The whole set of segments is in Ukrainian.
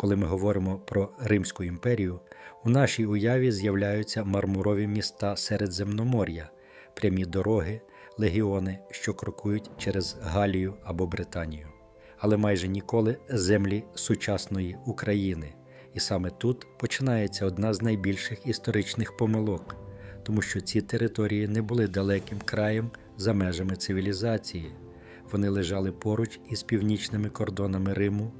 Коли ми говоримо про Римську імперію, у нашій уяві з'являються мармурові міста Середземномор'я, прямі дороги, легіони, що крокують через Галію або Британію, але майже ніколи землі сучасної України. І саме тут починається одна з найбільших історичних помилок, тому що ці території не були далеким краєм за межами цивілізації. Вони лежали поруч із північними кордонами Риму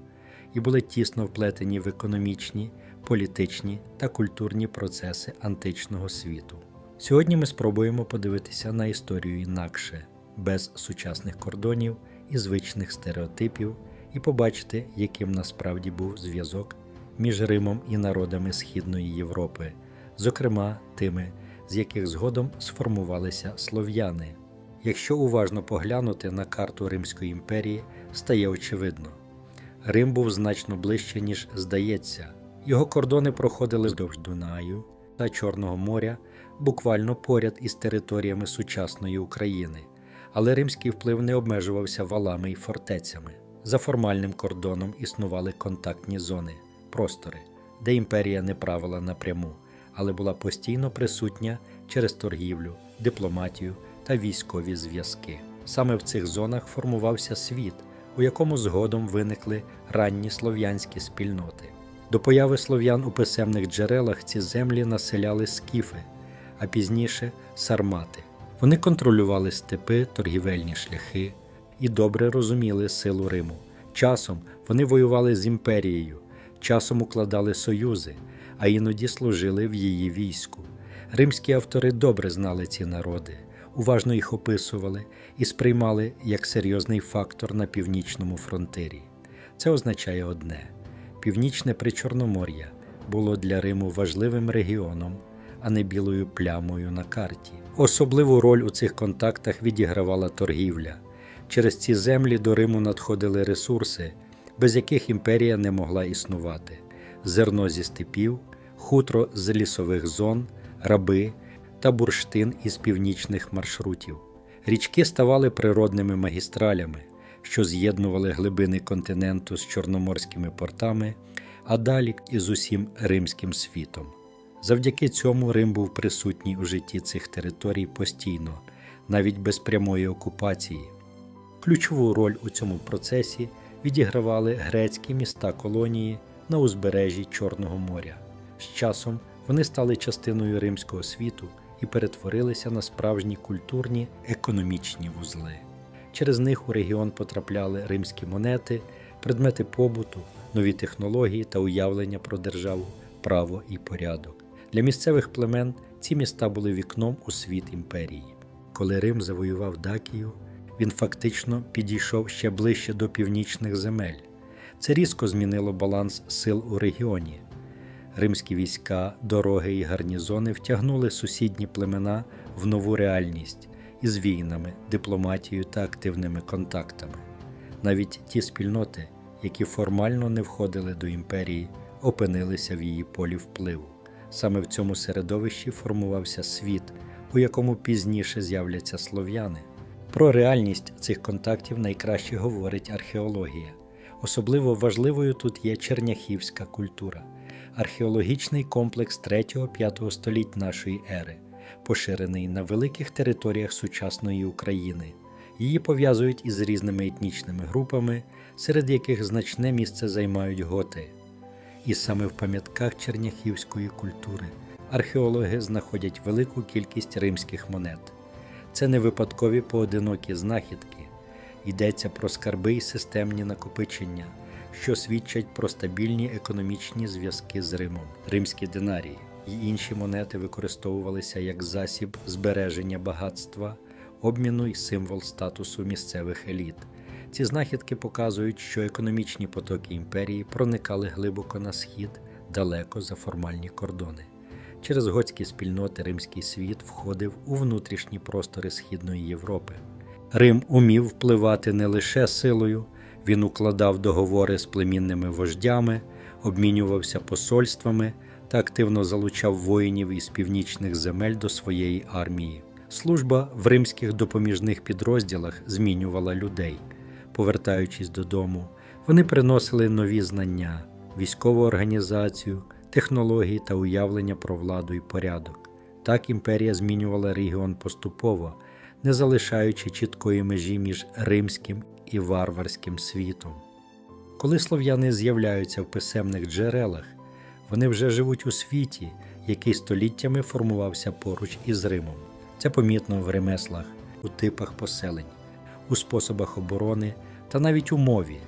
і були тісно вплетені в економічні, політичні та культурні процеси античного світу. Сьогодні ми спробуємо подивитися на історію інакше, без сучасних кордонів і звичних стереотипів, і побачити, яким насправді був зв'язок між Римом і народами Східної Європи, зокрема тими, з яких згодом сформувалися слов'яни. Якщо уважно поглянути на карту Римської імперії, стає очевидно. Рим був значно ближче, ніж здається. Його кордони проходили вздовж Дунаю та Чорного моря, буквально поряд із територіями сучасної України, але римський вплив не обмежувався валами і фортецями. За формальним кордоном існували контактні зони, простори, де імперія не правила напряму, але була постійно присутня через торгівлю, дипломатію та військові зв'язки. Саме в цих зонах формувався світ, у якому згодом виникли ранні слов'янські спільноти. До появи слов'ян у писемних джерелах ці землі населяли скіфи, а пізніше сармати. Вони контролювали степи, торгівельні шляхи і добре розуміли силу Риму. Часом вони воювали з імперією, часом укладали союзи, а іноді служили в її війську. Римські автори добре знали ці народи, уважно їх описували і сприймали як серйозний фактор на північному фронтирі. Це означає одне: північне Причорномор'я було для Риму важливим регіоном, а не білою плямою на карті. Особливу роль у цих контактах відігравала торгівля. Через ці землі до Риму надходили ресурси, без яких імперія не могла існувати: зерно зі степів, хутро з лісових зон, раби та бурштин із північних маршрутів. Річки ставали природними магістралями, що з'єднували глибини континенту з чорноморськими портами, а далі із усім римським світом. Завдяки цьому Рим був присутній у житті цих територій постійно, навіть без прямої окупації. Ключову роль у цьому процесі відігравали грецькі міста колонії на узбережжі Чорного моря. З часом вони стали частиною римського світу і перетворилися на справжні культурні економічні вузли. Через них у регіон потрапляли римські монети, предмети побуту, нові технології та уявлення про державу, право і порядок. Для місцевих племен ці міста були вікном у світ імперії. Коли Рим завоював Дакію, він фактично підійшов ще ближче до північних земель. Це різко змінило баланс сил у регіоні. Римські війська, дороги і гарнізони втягнули сусідні племена в нову реальність із війнами, дипломатією та активними контактами. Навіть ті спільноти, які формально не входили до імперії, опинилися в її полі впливу. Саме в цьому середовищі формувався світ, у якому пізніше з'являться слов'яни. Про реальність цих контактів найкраще говорить археологія. Особливо важливою тут є черняхівська культура, археологічний комплекс 3-5 століть нашої ери, поширений на великих територіях сучасної України. Її пов'язують із різними етнічними групами, серед яких значне місце займають готи. І саме в пам'ятках черняхівської культури археологи знаходять велику кількість римських монет. Це не випадкові поодинокі знахідки, йдеться про скарби і системні накопичення, що свідчать про стабільні економічні зв'язки з Римом, римські динарії і інші монети використовувалися як засіб збереження багатства, обміну й символ статусу місцевих еліт. Ці знахідки показують, що економічні потоки імперії проникали глибоко на схід, далеко за формальні кордони. Через готські спільноти римський світ входив у внутрішні простори Східної Європи. Рим умів впливати не лише силою, він укладав договори з племінними вождями, обмінювався посольствами та активно залучав воїнів із північних земель до своєї армії. Служба в римських допоміжних підрозділах змінювала людей. Повертаючись додому, вони приносили нові знання, військову організацію, технології та уявлення про владу і порядок. Так імперія змінювала регіон поступово, не залишаючи чіткої межі між римським і варварським світом. Коли слов'яни з'являються в писемних джерелах, вони вже живуть у світі, який століттями формувався поруч із Римом. Це помітно в ремеслах, у типах поселень, у способах оборони та навіть у мові,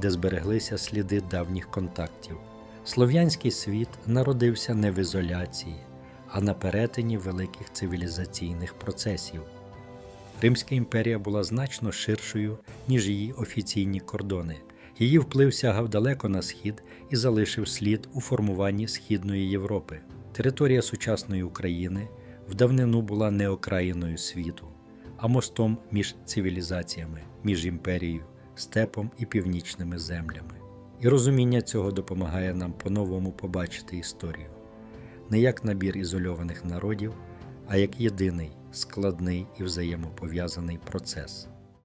де збереглися сліди давніх контактів. Слов'янський світ народився не в ізоляції, а на перетині великих цивілізаційних процесів. Римська імперія була значно ширшою, ніж її офіційні кордони. Її вплив сягав далеко на схід і залишив слід у формуванні Східної Європи. Територія сучасної України в давнину була не окраїною світу, а мостом між цивілізаціями, між імперією, степом і північними землями. І розуміння цього допомагає нам по-новому побачити історію не як набір ізольованих народів, а як єдиний складний і взаємопов'язаний процес.